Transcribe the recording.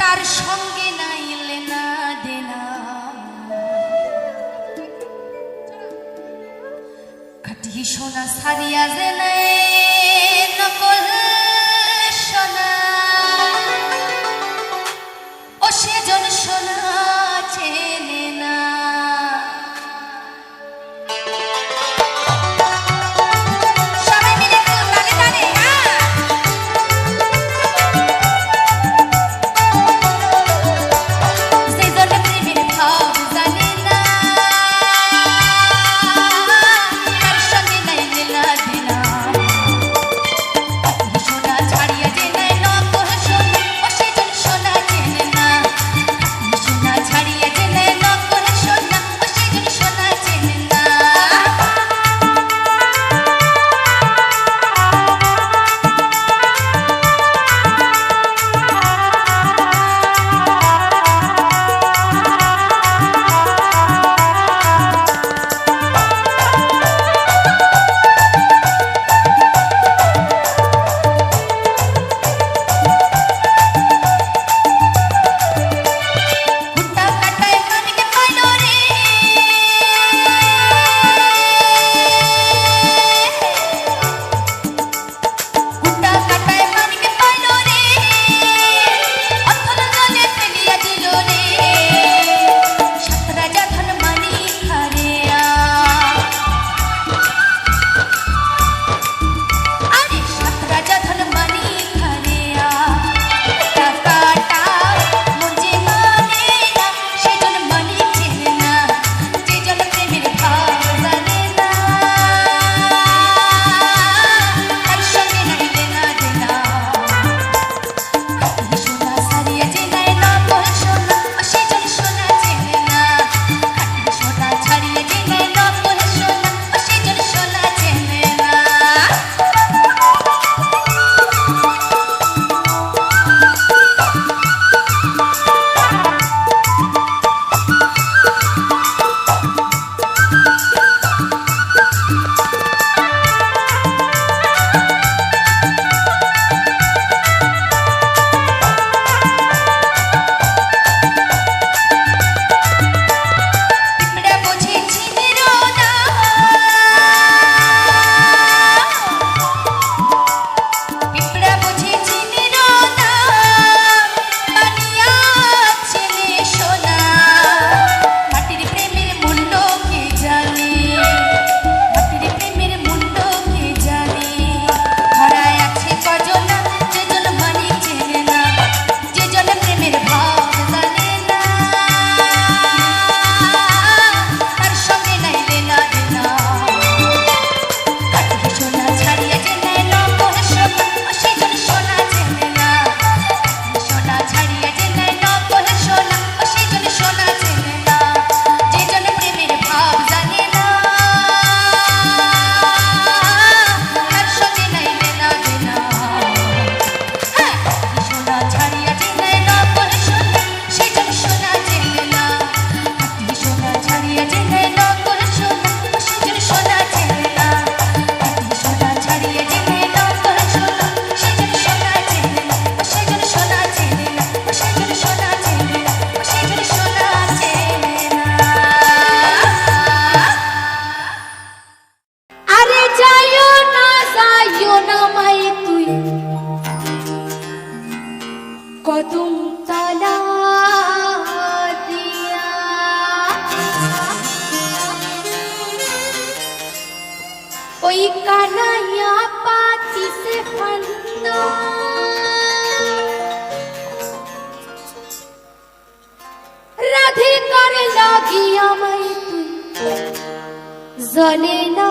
তার সঙ্গে নাইলে না দেনা। কাটি সোনা সারিয়া যে নাই। রাধে করে লাগিয়া মাই তুই। জানে না